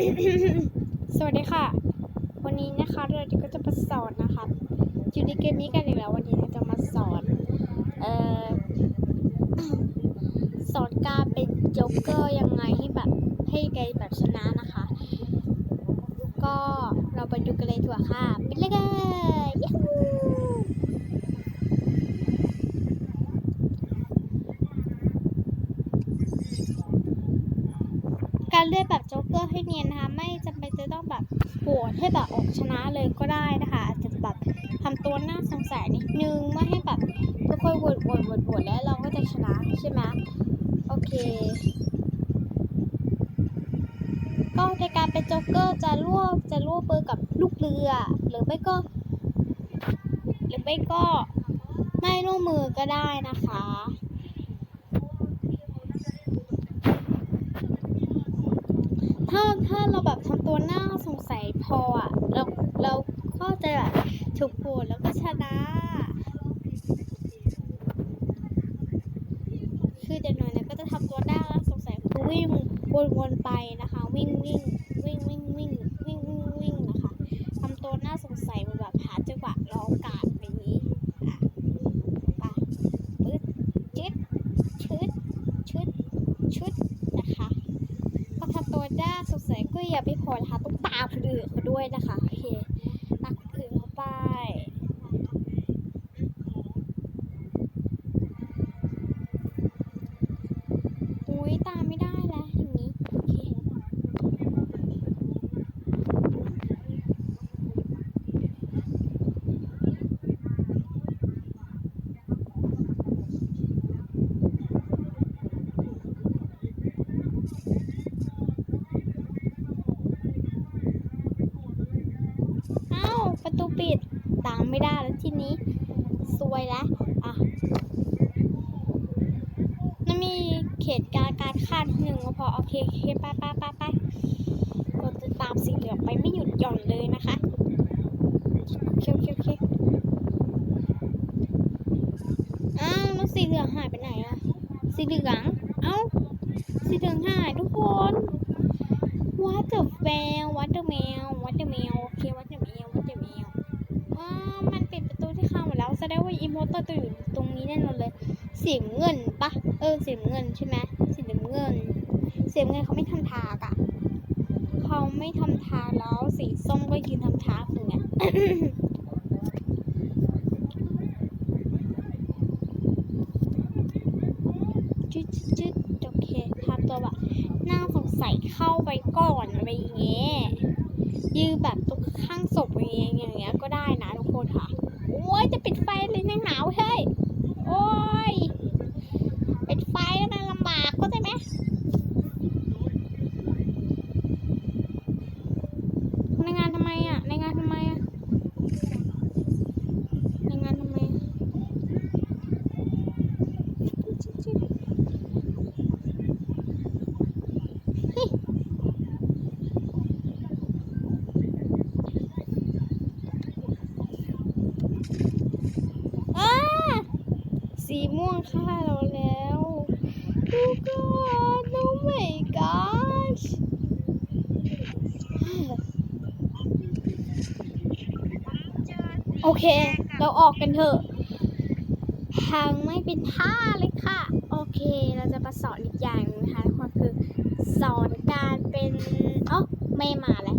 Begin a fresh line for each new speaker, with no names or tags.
สวัสดีค่ะ วันนี้นะคะเราก็จะมาสอนนะคะอยู่ในเกมนี้กันอีกแล้ววันนี้เราจะมาสอนเอ่อสอนการเป็นโจ๊กเกอร์ยังไงให้แบบให้ไกแบบชนะนะคะ ก็เราไปดูกันเลยดีกว่าค่ะไปเลยกัน เลือกแบบโจ๊กเกอร์ให้เนียนนะคะ ไม่จำเป็นจะต้องแบบโหวตให้แบบออกชนะเลยก็ได้นะคะ อาจจะแบบทำตัวน่าสงสัยนิดนึงไม่ให้แบบทุกคนโหวตโหวตโหวตโหวตแล้วเราก็จะชนะใช่ไหมโอเค ก็ในการเป็นโจ๊กเกอร์จะร่วมจะร่วมมือร์กับลูกเรือ หรือไม่ก็ หรือไม่ก็ไม่ร่วมมือก็ได้นะคะ ถ้าถ้าเราแบบทำตัวน่าสงสัยพออะเราเราก็จะแบบถูกโหวตแล้วก็ชนะ คือเด็กหน่อยนะก็จะทำตัวน่าสงสัยวิ่งวนๆไปนะคะ วิ่งวิ่งวิ่งวิ่งวิ่งวิ่งวิ่งวิ่งนะคะทำตัวน่าสงสัยแบบหาจังหวะรอโอกาสอย่างนี้อะไปปึ๊ดจึ๊ดชึดชึดชึดนะคะ พอทำตัวน่าสงสัยก็อย่า ไปพอนะคะต้องตามคนอื่นเขาด้วยนะคะโอเคตามคนอื่นเข้าไป อุ้ยตามไม่ได้แล้วอย่างนี้โอเคเอ้า ประตูปิดตามไม่ได้แล้วทีนี้ซวยแล้วอะมันมีเขตการการคาดหนึ่งก็พอโอเคโอเคไปไปไปไปเราจะตามสีเหลืองไปไม่หยุดหย่อนเลยนะคะโอเคโอเคโอเคอ้าวแล้วสีเหลืองหายไปไหนอะสีเหลืองเอ้าสีเหลืองหายทุกคนวัดเดอะแมววัดเดอะแมว สีเงินปะเออสีเงินใช่ไหมสีน้ำเงินสีเงินเขาไม่ทำทากอะเขาไม่ทำทาแล้วสีส้มก็ยืนทำทาคือไงจุดจุดโอเคทำตัวแบบน่าสงสัยเข้าไปก่อนอะไรอย่างเงี้ยยืนแบบตรงข้างศพอย่างเงี้ยอย่างเงี้ยก็ได้นะทุกคนค่ะโอ้ยจะปิดไฟเลยนังหนาวเฮ้ย โอ้ย ปิดไฟแล้วมันลำบากเข้าใจไหมในงานทำไมอะ ในงานทำไมอะ ในงานทำไมเฮ้ยอ้า สี ม่วงฆ่าเราแล้วทุกคนโอ้ my gosh โอเค เราออกกันเถอะ ทางไม่เป็นท่าเลยค่ะ โอเค เราจะมาสอนอีกอย่างนะคะทุกคนคือสอนการเป็นอ๋อไม่มาเลย